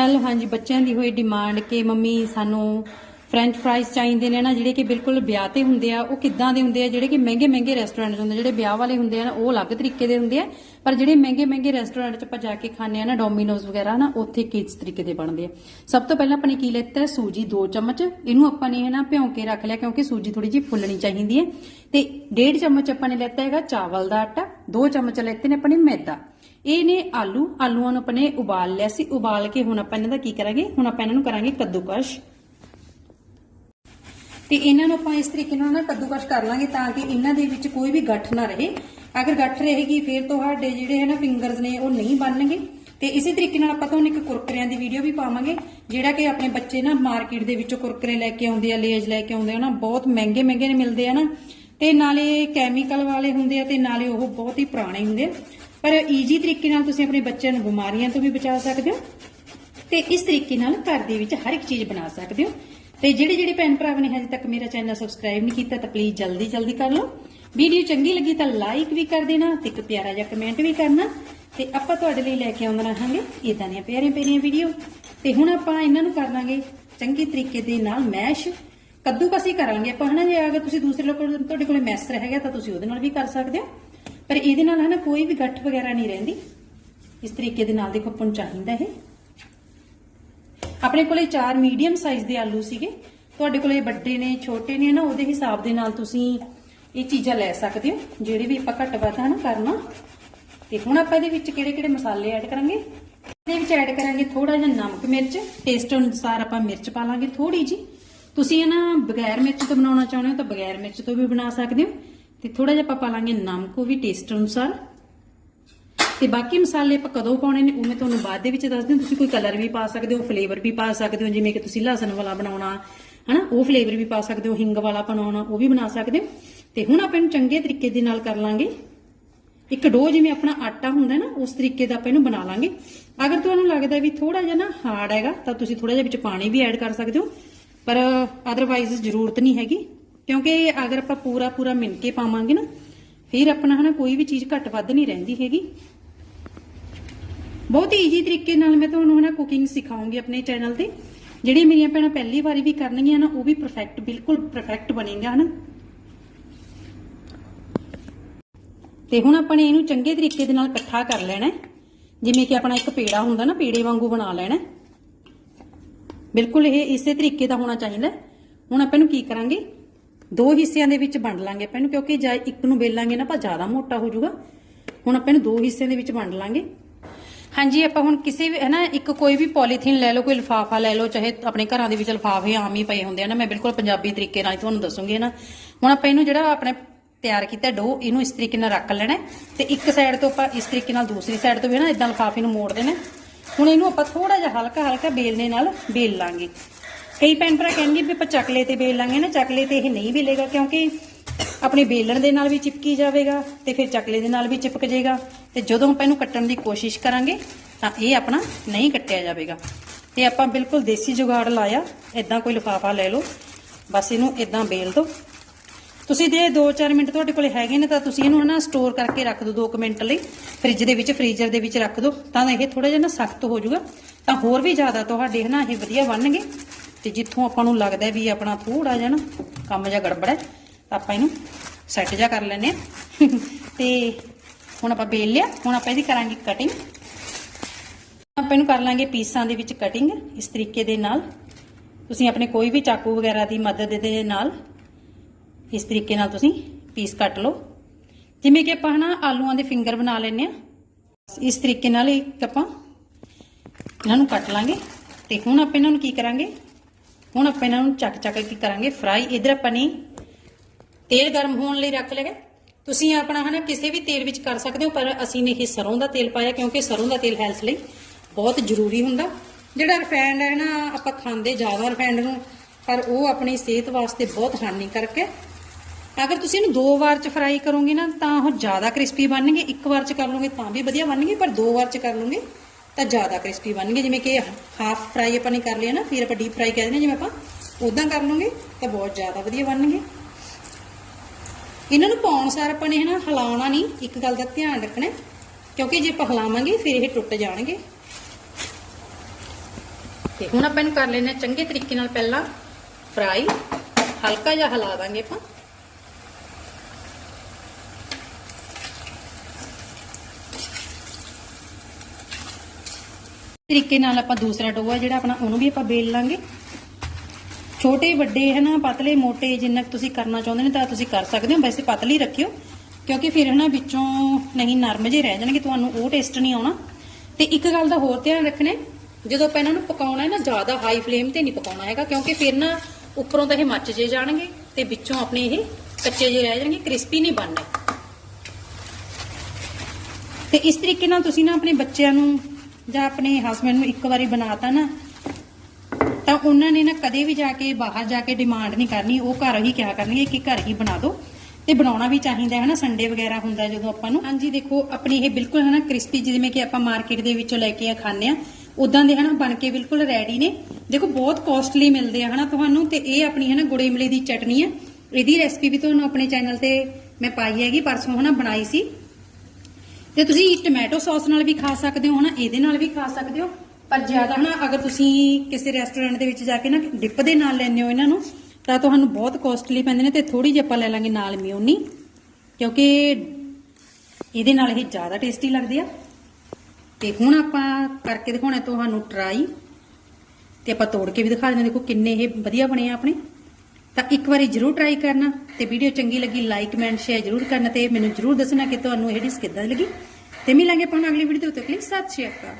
Hello ਹਾਂਜੀ ਬੱਚਿਆਂ ਦੀ ਹੋਈ ਡਿਮਾਂਡ ਕਿ ਮੰਮੀ ਸਾਨੂੰ ਫ੍ਰੈਂਚ ਫ੍ਰਾਈਜ਼ ਚਾਹੀਦੇ ਨੇ ਨਾ, ਜਿਹੜੇ ਕਿ ਬਿਲਕੁਲ ਵਿਆਹ ਤੇ ਹੁੰਦੇ ਆ, ਉਹ ਕਿੱਦਾਂ ਦੇ ਹੁੰਦੇ ਆ, ਜਿਹੜੇ ਕਿ ਮਹਿੰਗੇ ਮਹਿੰਗੇ ਰੈਸਟੋਰੈਂਟ ਹੁੰਦੇ ਜਿਹੜੇ ਵਿਆਹ ਵਾਲੇ ਹੁੰਦੇ ਆ ਨਾ, ਉਹ ਅਲੱਗ ਤਰੀਕੇ ਦੇ ਹੁੰਦੇ ਆ, ਪਰ ਜਿਹੜੇ ਮਹਿੰਗੇ ਮਹਿੰਗੇ ਰੈਸਟੋਰੈਂਟ 'ਚ ਆਪਾਂ ਜਾ ਕੇ ਖਾਂਦੇ ਆ ਨਾ ਡੋਮਿਨੋਜ਼ ਵਗੈਰਾ ਨਾ, ਉੱਥੇ ਕਿਸ ਤਰੀਕੇ ਦੇ ਬਣਦੇ ਆ। ਸਭ ਤੋਂ ਪਹਿਲਾਂ ਆਪਾਂ ਨੇ ਕੀ ਲੈਤਾ ਸੂਜੀ 2 ਚਮਚ, ਇਹਨੂੰ ਆਪਾਂ ਨੇ ਹੈ ਭਿਉਂ ਕੇ ਰੱਖ ਲਿਆ, ਕਿਉਂਕਿ ਸੂਜੀ ਥੋੜੀ ਜਿਹੀ ਫੁੱਲਣੀ ਚਾਹੀਦੀ ਹੈ। ਤੇ 1.5 ਚਮਚ ਆਪਾਂ ਨੇ ਲੈਤਾ ਹੈਗਾ ਚਾਵਲ ਦਾ ਆਟਾ 2 ਚਮਚ ਲੈਤੇ ਨੇ ਆਪਣੇ ਮੈਦਾ। ਇਹ ਨੇ ਆਲੂ, ਆਲੂਆਂ ਨੂੰ ਆਪਾਂ ਨੇ ਉਬਾਲ ਲਿਆ ਸੀ, ਉਬਾਲ ਕੇ ਹੁਣ ਆਪਾਂ ਇਹਨਾਂ ਦਾ ਕੀ ਕਰਾਂਗੇ? ਹੁਣ ਆਪਾਂ ਇਹਨਾਂ ਨੂੰ ਕਰਾਂਗੇ ਕੱਦੂਕਸ਼। ਤੇ ਇਹਨਾਂ ਨੂੰ ਆਪਾਂ ਇਸ ਤਰੀਕੇ ਨਾਲ ਨਾ ਕੱਦੂਕਸ਼ ਕਰ ਲਾਂਗੇ ਤਾਂ ਕਿ ਇਹਨਾਂ ਦੇ ਵਿੱਚ ਕੋਈ ਵੀ ਗੱਠ ਨਾ ਰਹੇ। ਅਗਰ ਗੱਠ ਰਹੇਗੀ, ਫਿਰ ਤੁਹਾਡੇ ਜਿਹੜੇ ਹੈ ਨਾ ਫਿੰਗਰਸ ਨੇ, ਉਹ ਨਹੀਂ ਬਣਨਗੇ। ਤੇ ਇਸੇ ਤਰੀਕੇ ਨਾਲ ਆਪਾਂ ਤੁਹਾਨੂੰ ਇੱਕ ਕੁਰਕਰਿਆਂ ਦੀ ਵੀਡੀਓ ਵੀ ਪਾਵਾਂਗੇ, ਜਿਹੜਾ ਕਿ ਆਪਣੇ ਬੱਚੇ ਨਾ ਮਾਰਕੀਟ ਦੇ ਵਿੱਚੋਂ ਕੁਰਕਰੇ ਲੈ ਕੇ ਆਉਂਦੇ ਆ, ਲੇਜ ਲੈ ਕੇ ਆਉਂਦੇ ਆ ਨਾ ਬਹੁਤ ਮਹਿੰਗੇ ਮਹਿੰਗੇ ਨੇ ਮਿਲਦੇ ਆ ਨਾ। ਤੇ ਨਾਲੇ ਕੈਮੀਕਲ ਵਾਲੇ ਹੁੰਦੇ ਆ ਤੇ ਨਾਲੇ ਉਹ ਬਹੁਤ ਹੀ ਪੁਰਾਣੇ ਹੁੰਦੇ ਆ। ਪਰ ਈਜੀ ਤਰੀਕੇ ਨਾਲ ਤੁਸੀਂ ਆਪਣੇ ਬੱਚਿਆਂ ਨੂੰ ਬਿਮਾਰੀਆਂ ਤੋਂ ਵੀ ਬਚਾ ਸਕਦੇ ਹੋ। ਤੇ ਇਸ ਤਰੀਕੇ ਨਾਲ ਘਰ ਦੇ ਵਿੱਚ ਹਰ ਇੱਕ ਚੀਜ਼ ਬਣਾ ਸਕਦੇ ਹੋ। ਤੇ ਜਿਹੜੇ ਜਿਹੜੇ ਭੈਣ ਭਰਾ ਨੇ ਹਜੇ ਤੱਕ ਮੇਰਾ ਚੈਨਲ ਸਬਸਕ੍ਰਾਈਬ ਨਹੀਂ ਕੀਤਾ ਤਾਂ ਪਲੀਜ਼ ਜਲਦੀ ਜਲਦੀ ਕਰ ਲਓ। ਵੀਡੀਓ ਚੰਗੀ ਲੱਗੀ ਤਾਂ ਲਾਈਕ ਵੀ ਕਰ ਦੇਣਾ ਤੇ ਇੱਕ ਪਿਆਰਾ ਜਿਹਾ ਕਮੈਂਟ ਵੀ ਕਰਨਾ ਤੇ ਆਪਾਂ ਤੁਹਾਡੇ ਲਈ ਲੈ ਕੇ ਆਉਂਦੇ ਰਹਾਂਗੇ ਇਦਾਂ ਦੀਆਂ ਪਿਆਰੀਆਂ ਪਿਆਰੀਆਂ ਵੀਡੀਓ ਤੇ ਹੁਣ ਆਪਾਂ ਇਹਨਾਂ ਨੂੰ ਕਰ ਲਾਂਗੇ ਚੰਗੇ ਤਰੀਕੇ ਦੇ ਨਾਲ ਮੈਸ਼ ਕੱਦੂਕਸੀ ਕਰਾਂਗੇ ਆਪਾਂ, ਹਨਾ? ਜੇ ਅਗਰ ਤੁਸੀਂ ਦੂਸਰੇ ਲੋਕਾਂ ਤੁਹਾਡੇ ਕੋਲੇ ਮੈਸਰ ਹੈਗਾ ਤਾਂ ਤੁਸੀਂ ਉਹਦੇ ਨਾਲ ਵੀ ਕਰ ਸਕਦੇ ਹੋ। ਪਰ ਇਹਦੇ ਨਾਲ, ਹਨਾ, ਕੋਈ ਵੀ ਗੱਠ ਵਗੈਰਾ ਨਹੀਂ ਰਹਿੰਦੀ। ਇਸ ਤਰੀਕੇ ਦੇ ਨਾਲ ਦੇਖੋ ਆਪਾਂ ਨੂੰ ਚਾਹੀਦਾ ਇਹ। ਆਪਣੇ ਕੋਲੇ ਚਾਰ ਮੀਡੀਅਮ ਸਾਈਜ਼ ਦੇ ਆਲੂ ਸੀਗੇ। ਤੁਹਾਡੇ ਕੋਲੇ ਵੱਡੇ ਨੇ, ਛੋਟੇ ਨੇ ਨਾ, ਉਹਦੇ ਹਿਸਾਬ ਦੇ ਨਾਲ ਤੁਸੀਂ ਇਹ ਚੀਜ਼ਾਂ ਲੈ ਸਕਦੇ ਹੋ, ਜਿਹੜੇ ਵੀ ਆਪਾਂ ਘੱਟ ਵੱਧ ਹਨਾ ਕਰਨਾ। ਤੇ ਹੁਣ ਆਪਾਂ ਇਹਦੇ ਵਿੱਚ ਕਿਹੜੇ ਕਿਹੜੇ ਮਸਾਲੇ ਐਡ ਕਰਾਂਗੇ? ਇਹਦੇ ਵਿੱਚ ਐਡ ਕਰਾਂਗੇ ਥੋੜਾ ਜਿਹਾ ਨਮਕ ਮਿਰਚ। ਟੇਸਟ ਅਨੁਸਾਰ ਆਪਾਂ ਮਿਰਚ ਪਾ ਲਾਂਗੇ ਥੋੜੀ ਜੀ ਤੁਸੀਂ ਇਹ ਨਾ ਬਗੈਰ ਮਿਰਚ ਤੋਂ ਬਣਾਉਣਾ ਚਾਹੁੰਦੇ ਹੋ ਤਾਂ ਬਗੈਰ ਮਿਰਚ ਤੋਂ ਵੀ ਬਣਾ ਸਕਦੇ ਹੋ। ਤੇ ਥੋੜਾ ਜਿਹਾ ਆਪਾਂ ਪਾ ਲਾਂਗੇ ਨਮਕ, ਉਹ ਵੀ ਟੇਸਟ ਅਨੁਸਾਰ। ਤੇ ਬਾਕੀ ਮਸਾਲੇ ਆਪਾਂ ਕਦੋਂ ਪਾਉਣੇ ਨੇ ਉਹ ਮੈਂ ਤੁਹਾਨੂੰ ਬਾਅਦ ਦੇ ਵਿੱਚ ਦੱਸ ਦਿਆਂ ਤੁਸੀਂ ਕੋਈ ਕਲਰ ਵੀ ਪਾ ਸਕਦੇ ਹੋ ਫਲੇਵਰ ਵੀ ਪਾ ਸਕਦੇ ਹੋ, ਜਿਵੇਂ ਕਿ ਤੁਸੀਂ ਲਸਣ ਵਾਲਾ ਬਣਾਉਣਾ, ਹਨਾ? ਉਹ ਫਲੇਵਰ ਵੀ ਪਾ ਸਕਦੇ ਹੋ, ਹਿੰਗ ਵਾਲਾ ਬਣਾਉਣਾ, ਉਹ ਵੀ ਬਣਾ ਸਕਦੇ ਹੋ। ਤੇ ਹੁਣ ਆਪਾਂ ਇਹਨੂੰ ਚੰਗੇ ਤਰੀਕੇ ਦੇ ਨਾਲ ਕਰ ਲਾਂਗੇ। ਇੱਕ ਡੋ ਜਿਵੇਂ ਆਪਣਾ ਆਟਾ ਹੁੰਦਾ ਨਾ, ਉਸ ਤਰੀਕੇ ਦਾ ਆਪਾਂ ਇਹਨੂੰ ਬਣਾ ਲਾਂਗੇ। ਅਗਰ ਤੁਹਾਨੂੰ ਲੱਗਦਾ ਵੀ ਥੋੜਾ ਜਿਹਾ ਨਾ ਹਾਰਡ ਹੈਗਾ, ਤਾਂ ਤੁਸੀਂ ਥੋੜਾ ਜਿਹਾ ਵਿੱਚ ਪਾਣੀ ਵੀ ਐਡ ਕਰ ਸਕਦੇ ਹੋ। ਪਰ ਅਦਰਵਾਈਜ਼ ਜ਼ਰੂਰਤ ਨਹੀਂ ਹੈਗੀ, ਕਿਉਂਕਿ ਅਗਰ ਆਪਾਂ ਪੂਰਾ ਪੂਰਾ ਮਿਣ ਕੇ ਪਾਵਾਂਗੇ ਨਾ, ਫਿਰ ਆਪਣਾ ਹਨਾ ਕੋਈ ਵੀ ਚੀਜ਼ ਘੱਟ ਵੱਧ ਨਹੀਂ ਰਹਿੰਦੀ ਹੈਗੀ। ਬਹੁਤ ਹੀ ਈਜੀ ਤਰੀਕੇ ਨਾਲ ਮੈਂ ਤੁਹਾਨੂੰ ਹਨਾ ਕੁਕਿੰਗ ਸਿਖਾਉਂਗੀ ਆਪਣੇ ਚੈਨਲ ਤੇ। ਜਿਹੜੀ ਮੇਰੀਆਂ ਭੈਣਾਂ ਪਹਿਲੀ ਵਾਰੀ ਵੀ ਕਰਨਗੀਆਂ ਨਾ, ਉਹ ਵੀ ਪਰਫੈਕਟ ਬਿਲਕੁਲ ਪਰਫੈਕਟ ਬਣੇਗਾ ਹਨਾ। ਤੇ ਹੁਣ ਆਪਾਂ ਨੇ ਇਹਨੂੰ ਚੰਗੇ ਤਰੀਕੇ ਦੇ ਨਾਲ ਇਕੱਠਾ ਕਰ ਲੈਣਾ ਜਿਵੇਂ ਕਿ ਆਪਣਾ ਇੱਕ ਪੇੜਾ ਹੁੰਦਾ ਨਾ, ਪੇੜੇ ਵਾਂਗੂ ਬਣਾ ਲੈਣਾ ਬਿਲਕੁਲ ਇਹ ਇਸੇ ਤਰੀਕੇ ਦਾ ਹੋਣਾ ਚਾਹੀਦਾ ਹੁਣ ਆਪਾਂ ਇਹਨੂੰ ਕੀ ਕਰਾਂਗੇ? ਦੋ ਹਿੱਸਿਆਂ ਦੇ ਵਿੱਚ ਵੰਡ ਲਾਂਗੇ ਆਪਾਂ ਇਹਨੂੰ, ਕਿਉਂਕਿ ਜੇ ਇੱਕ ਨੂੰ ਬੇਲਾਂਗੇ ਨਾ, ਆਪਾਂ ਜ਼ਿਆਦਾ ਮੋਟਾ ਹੋ ਜਾਊਗਾ। ਹੁਣ ਆਪਾਂ ਇਹਨੂੰ ਦੋ ਹਿੱਸਿਆਂ ਦੇ ਵਿੱਚ ਵੰਡ ਲਾਂਗੇ। ਹਾਂਜੀ, ਆਪਾਂ ਹੁਣ ਕਿਸੇ ਵੀ, ਹਨਾ, ਇੱਕ ਕੋਈ ਵੀ ਪੋਲੀਥੀਨ ਲੈ ਲਓ, ਕੋਈ ਲਿਫਾਫਾ ਲੈ ਲਓ, ਚਾਹੇ ਆਪਣੇ ਘਰਾਂ ਦੇ ਵਿੱਚ ਲਿਫਾਫੇ ਆਮ ਹੀ ਪਏ ਹੁੰਦੇ ਆ ਨਾ, ਮੈਂ ਬਿਲਕੁਲ ਪੰਜਾਬੀ ਤਰੀਕੇ ਨਾਲ ਹੀ ਤੁਹਾਨੂੰ ਦੱਸੂਗੀ ਨਾ ਹੁਣ ਆਪਾਂ ਇਹਨੂੰ ਜਿਹੜਾ ਆਪਣੇ ਤਿਆਰ ਕੀਤਾ ਡੋ, ਇਹਨੂੰ ਇਸ ਤਰੀਕੇ ਨਾਲ ਰੱਖ ਲੈਣਾ ਹੈ ਤੇ ਇੱਕ ਸਾਈਡ ਤੋਂ ਆਪਾਂ ਇਸ ਤਰੀਕੇ ਨਾਲ ਦੂਸਰੀ ਸਾਈਡ ਤੋਂ ਵੀ ਨਾ ਇਦਾਂ ਲਿਫਾਫੇ ਨੂੰ ਮੋੜ ਦੇਣਾ ਹੁਣ ਇਹਨੂੰ ਆਪਾਂ ਥੋੜਾ ਜਿਹਾ ਹਲਕਾ ਹਲਕਾ ਬੇਲਨੇ ਨਾਲ ਬੇਲ ਲਾਂਗੇ। ਕਈ ਭੈਣ ਭਰਾ ਕਹਿੰਦੇ ਵੀ ਆਪਾਂ ਚਕਲੇ ਤੇ ਬੇਲ ਲਾਂਗੇ ਨਾ ਚਕਲੇ ਤੇ ਇਹ ਨਹੀਂ ਬੇਲੇਗਾ ਕਿਉਂਕਿ ਆਪਣੇ ਬੇਲਣ ਦੇ ਨਾਲ ਵੀ ਚਿਪਕੀ ਜਾਵੇਗਾ ਤੇ ਫਿਰ ਚਕਲੇ ਦੇ ਨਾਲ ਵੀ ਚਿਪਕ ਜਾਏਗਾ ਤੇ ਜਦੋਂ ਆਪਾਂ ਇਹਨੂੰ ਕੱਟਣ ਦੀ ਕੋਸ਼ਿਸ਼ ਕਰਾਂਗੇ, ਤਾਂ ਇਹ ਆਪਣਾ ਨਹੀਂ ਕੱਟਿਆ ਜਾਵੇਗਾ। ਤੇ ਆਪਾਂ ਬਿਲਕੁਲ ਦੇਸੀ ਜੁਗਾੜ ਲਾਇਆ ਇਦਾਂ ਕੋਈ ਲਿਫਾਫਾ ਲੈ ਲਓ। ਬਸ ਇਹਨੂੰ ਇਦਾਂ ਬੇਲ ਦਿਓ ਤੁਸੀਂ ਜੇ 2-4 ਮਿੰਟ ਤੁਹਾਡੇ ਕੋਲੇ ਹੈਗੇ ਨੇ, ਤਾਂ ਤੁਸੀਂ ਇਹਨੂੰ ਨਾ ਸਟੋਰ ਕਰਕੇ ਰੱਖ ਦਿਓ 2 ਮਿੰਟ ਲਈ। ਫ੍ਰਿਜ ਦੇ ਵਿੱਚ, ਫ੍ਰੀਜ਼ਰ ਦੇ ਵਿੱਚ ਰੱਖ ਦਿਓ ਤਾਂ ਇਹ ਥੋੜਾ ਜਿਹਾ ਨਾ ਸਖਤ ਹੋ ਜਾਊਗਾ। ਤਾਂ ਹੋਰ ਵੀ ਜ਼ਿਆਦਾ ਤੁਹਾਡੇ ਹਨਾ ਇਹ ਵਧੀਆ ਬਣਨਗੇ। ਤੇ ਜਿੱਥੋਂ ਆਪਾਂ ਨੂੰ ਲੱਗਦਾ ਵੀ ਆਪਣਾ ਥੋੜਾ ਜਿਹਾ ਨਾ ਕੰਮ ਜਿਹਾ ਗੜਬੜ ਹੈ, ਤਾਂ ਆਪਾਂ ਇਹਨੂੰ ਸੈੱਟ ਜਿਹਾ ਕਰ ਲੈਨੇ ਆ ਤੇ ਹੁਣ ਆਪਾਂ ਬੇਲ ਲਿਆ। ਹੁਣ ਆਪਾਂ ਇਹਦੀ ਕਰਾਂਗੇ ਕਟਿੰਗ ਆਪਾਂ ਇਹਨੂੰ ਕਰ ਲਾਂਗੇ ਪੀਸਾਂ ਦੇ ਵਿੱਚ ਕਟਿੰਗ ਇਸ ਤਰੀਕੇ ਦੇ ਨਾਲ। ਤੁਸੀਂ ਆਪਣੇ ਕੋਈ ਵੀ ਚਾਕੂ ਵਗੈਰਾ ਦੀ ਮਦਦ ਦੇ ਨਾਲ ਇਸ ਤਰੀਕੇ ਨਾਲ ਤੁਸੀਂ ਪੀਸ ਕੱਟ ਲਓ। ਜਿਵੇਂ ਕਿ ਆਪਾਂ ਹਨਾ ਆਲੂਆਂ ਦੇ ਫਿੰਗਰ ਬਣਾ ਲੈਨੇ ਆ ਇਸ ਤਰੀਕੇ ਨਾਲ ਇੱਕ ਆਪਾਂ ਇਹਨਾਂ ਨੂੰ ਕੱਟ ਲਾਂਗੇ। ਤੇ ਹੁਣ ਆਪਾਂ ਇਹਨਾਂ ਨੂੰ ਕੀ ਕਰਾਂਗੇ? ਹੁਣ ਆਪਾਂ ਇਹਨਾਂ ਨੂੰ ਚੱਕ ਚੱਕ ਕੇ ਕਰਾਂਗੇ ਫਰਾਈ ਇਧਰ ਆਪਾਂ ਨੇ ਤੇਲ ਗਰਮ ਹੋਣ ਲਈ ਰੱਖ ਲਗੇ ਤੁਸੀਂ ਆਪਣਾ ਹਨਾ ਕਿਸੇ ਵੀ ਤੇਲ ਵਿੱਚ ਕਰ ਸਕਦੇ ਹੋ, ਪਰ ਅਸੀਂ ਨੇ ਇਹ ਸਰੋਂ ਦਾ ਤੇਲ ਪਾਇਆ, ਕਿਉਂਕਿ ਸਰੋਂ ਦਾ ਤੇਲ ਹੈਲਥ ਲਈ ਬਹੁਤ ਜ਼ਰੂਰੀ ਹੁੰਦਾ। ਜਿਹੜਾ ਰਿਫਾਈਂਡ ਹੈ ਨਾ, ਆਪਾਂ ਖਾਂਦੇ ਜ਼ਿਆਦਾ ਰਿਫਾਈਂਡ ਨੂੰ, ਪਰ ਉਹ ਆਪਣੀ ਸਿਹਤ ਵਾਸਤੇ ਬਹੁਤ ਹਾਨੀਕਾਰਕ ਹੈ। ਅਗਰ ਤੁਸੀਂ ਇਹਨੂੰ ਦੋ ਵਾਰ ਚ ਫਰਾਈ ਕਰੋਗੇ ਨਾ, ਤਾਂ ਉਹ ਜ਼ਿਆਦਾ ਕ੍ਰਿਸਪੀ ਬਣਨਗੇ। ਇੱਕ ਵਾਰ ਚ ਕਰ ਲਓਗੇ ਤਾਂ ਵੀ ਵਧੀਆ ਬਣਨਗੇ, ਪਰ ਦੋ ਵਾਰ ਚ ਕਰ ਲਓਗੇ ਤਾਂ ਜ਼ਿਆਦਾ ਕ੍ਰਿਸਪੀ ਬਣਨਗੇ। ਜਿਵੇਂ ਕਿ ਹਾਫ ਫਰਾਈ ਆਪਾਂ ਨੇ ਕਰ ਲਿਆ ਨਾ, ਫਿਰ ਆਪਾਂ ਡੀਪ ਫਰਾਈ ਕਰ ਦਿੰਦੇ ਜਿਵੇਂ ਆਪਾਂ ਉਦਾਂ ਕਰ ਲਓਗੇ ਤਾਂ ਬਹੁਤ ਜ਼ਿਆਦਾ ਵਧੀਆ ਬਣਨਗੇ। ਇਹਨਾਂ ਨੂੰ ਪਾਉਣ ਸਾਰ ਆਪਾਂ ਨੇ ਹਨਾ ਹਿਲਾਉਣਾ ਨਹੀਂ, ਇੱਕ ਗੱਲ ਦਾ ਧਿਆਨ ਰੱਖਣਾ ਕਿਉਂਕਿ ਜੇ ਆਪਾਂ ਹਿਲਾਵਾਂਗੇ ਫਿਰ ਇਹ ਟੁੱਟ ਜਾਣਗੇ। ਤੇ ਹੁਣ ਆਪਾਂ ਇਹਨੂੰ ਕਰ ਲੈਣਾ ਚੰਗੇ ਤਰੀਕੇ ਨਾਲ ਪਹਿਲਾਂ ਫਰਾਈ, ਹਲਕਾ ਜਿਹਾ ਹਿਲਾ ਦਾਂਗੇ ਆਪਾਂ। ਤਰੀਕੇ ਨਾਲ ਆਪਾਂ ਦੂਸਰਾ ਡੋਆ ਜਿਹੜਾ ਆਪਣਾ ਉਹਨੂੰ ਵੀ ਆਪਾਂ ਬੇਲ ਲਾਂਗੇ। ਛੋਟੇ ਵੱਡੇ ਹਨਾ, ਪਤਲੇ ਮੋਟੇ ਜਿੰਨਾ ਤੁਸੀਂ ਕਰਨਾ ਚਾਹੁੰਦੇ ਨੇ ਤਾਂ ਤੁਸੀਂ ਕਰ ਸਕਦੇ ਹੋ। ਵੈਸੇ ਪਤਲੀ ਰੱਖਿਓ, ਕਿਉਂਕਿ ਫਿਰ ਹਨਾ ਵਿੱਚੋਂ ਨਹੀਂ ਨਰਮ ਜੇ ਰਹਿ ਜਾਣਗੇ, ਤੁਹਾਨੂੰ ਉਹ ਟੇਸਟ ਨਹੀਂ ਆਉਣਾ। ਤੇ ਇੱਕ ਗੱਲ ਦਾ ਹੋਰ ਧਿਆਨ ਰੱਖਣਾ, ਜਦੋਂ ਆਪਾਂ ਇਹਨਾਂ ਨੂੰ ਪਕਾਉਣਾ ਹੈ ਨਾ, ਜ਼ਿਆਦਾ ਹਾਈ ਫਲੇਮ ਤੇ ਨਹੀਂ ਪਕਾਉਣਾ ਹੈਗਾ, ਕਿਉਂਕਿ ਫਿਰ ਨਾ ਉੱਪਰੋਂ ਤਾਂ ਇਹ ਮੱਚ ਜੇ ਜਾਣਗੇ ਤੇ ਵਿੱਚੋਂ ਆਪਣੇ ਇਹ ਕੱਚੇ ਜੇ ਰਹਿ ਜਾਣਗੇ ਕ੍ਰਿਸਪੀ ਨਹੀਂ ਬਣਨੇ। ਤੇ ਇਸ ਤਰੀਕੇ ਨਾਲ ਤੁਸੀਂ ਨਾ ਆਪਣੇ ਬੱਚਿਆਂ ਨੂੰ ਜਾਂ ਆਪਣੇ ਹਸਬੰਡ ਨੂੰ ਇੱਕ ਵਾਰੀ ਬਣਾਤਾ ਨਾ ਤਾਂ ਉਹਨਾਂ ਨੇ ਨਾ ਕਦੇ ਵੀ ਜਾ ਕੇ ਬਾਹਰ ਜਾ ਕੇ ਡਿਮਾਂਡ ਨਹੀਂ ਕਰਨੀ, ਉਹ ਘਰ ਹੀ ਕਿਹਾ ਕਰਨਗੇ ਕਿ ਘਰ ਹੀ ਬਣਾ ਦਿਓ ਤੇ ਬਣਾਉਣਾ ਵੀ ਚਾਹੀਦਾ ਹੈ ਨਾ ਸੰਡੇ ਵਗੈਰਾ ਹੁੰਦਾ ਜਦੋਂ ਆਪਾਂ ਨੂੰ। ਹਾਂਜੀ, ਦੇਖੋ, ਆਪਣੀ ਇਹ ਬਿਲਕੁਲ ਹੈ ਨਾ ਕ੍ਰਿਸਪੀ ਜਿਵੇਂ ਕਿ ਆਪਾਂ ਮਾਰਕੀਟ ਦੇ ਵਿੱਚੋਂ ਲੈ ਕੇ ਆ ਖਾਂਦੇ ਆ ਉਦਾਂ ਦੇ ਹਨਾ ਬਣ ਕੇ ਬਿਲਕੁਲ ਰੈਡੀ ਨੇ। ਦੇਖੋ, ਬਹੁਤ ਕੋਸਟਲੀ ਮਿਲਦੇ ਆ ਹਨਾ ਤੁਹਾਨੂੰ ਤੇ ਇਹ ਆਪਣੀ ਹੈ ਨਾ ਗੁੜ ਇਮਲੀ ਦੀ ਚਟਨੀ ਹੈ ਇਹਦੀ ਰੈਸਪੀ ਵੀ ਤੁਹਾਨੂੰ ਆਪਣੇ ਚੈਨਲ ਤੇ ਮੈਂ ਪਾਈ ਹੈਗੀ, ਪਰਸੋਂ ਹਨਾ ਬਣਾਈ ਸੀ। ਤੇ ਤੁਸੀਂ ਟੋਮੈਟੋ ਸੌਸ ਨਾਲ ਵੀ ਖਾ ਸਕਦੇ ਹੋ ਹਨਾ, ਇਹਦੇ ਨਾਲ ਵੀ ਖਾ ਸਕਦੇ ਹੋ। ਪਰ ਜ਼ਿਆਦਾ ਨਾ ਅਗਰ ਤੁਸੀਂ ਕਿਸੇ ਰੈਸਟੋਰੈਂਟ ਦੇ ਵਿੱਚ ਜਾ ਕੇ ਨਾ ਡਿਪ ਦੇ ਨਾਲ ਲੈਂਦੇ ਹੋ ਇਹਨਾਂ ਨੂੰ, ਤਾਂ ਤੁਹਾਨੂੰ ਬਹੁਤ ਕੋਸਟਲੀ ਪੈਂਦੇ ਨੇ ਤੇ ਥੋੜੀ ਜਿਹੀ ਆਪਾਂ ਲੈ ਲਾਂਗੇ ਨਾਲ ਮਿਓਨੀ ਕਿਉਂਕਿ ਇਹਦੇ ਨਾਲ ਇਹ ਜ਼ਿਆਦਾ ਟੇਸਟੀ ਲੱਗਦੇ ਆ। ਤੇ ਹੁਣ ਆਪਾਂ ਕਰਕੇ ਦਿਖਾਉਣਾ ਤੁਹਾਨੂੰ ਟਰਾਈ ਤੇ ਆਪਾਂ ਤੋੜ ਕੇ ਵੀ ਦਿਖਾ ਦਿੰਦੇ ਦੇਖੋ ਕਿੰਨੇ ਇਹ ਵਧੀਆ ਬਣੇ ਆ ਆਪਣੇ। ਤਾਂ ਇੱਕ ਵਾਰੀ ਜਰੂਰ ਟਰਾਈ ਕਰਨਾ, ਤੇ ਵੀਡੀਓ ਚੰਗੀ ਲੱਗੀ ਲਾਈਕ ਕਮੈਂਟ ਸ਼ੇਅਰ ਜਰੂਰ ਕਰਨਾ ਤੇ ਮੈਨੂੰ ਜਰੂਰ ਦੱਸਣਾ ਕਿ ਤੁਹਾਨੂੰ ਇਹ ਡਿਸ਼ ਕਿੱਦਾਂ ਲੱਗੀ। ਤੇ ਮਿਲਾਂਗੇ ਆਪਾਂ ਹੁਣ ਅਗਲੀ ਵੀਡੀਓ ਦੇ ਉੱਤੇ ਪਲੀਜ਼ ਸਤਿ ਸ਼੍ਰੀ ਅਕਾਲ।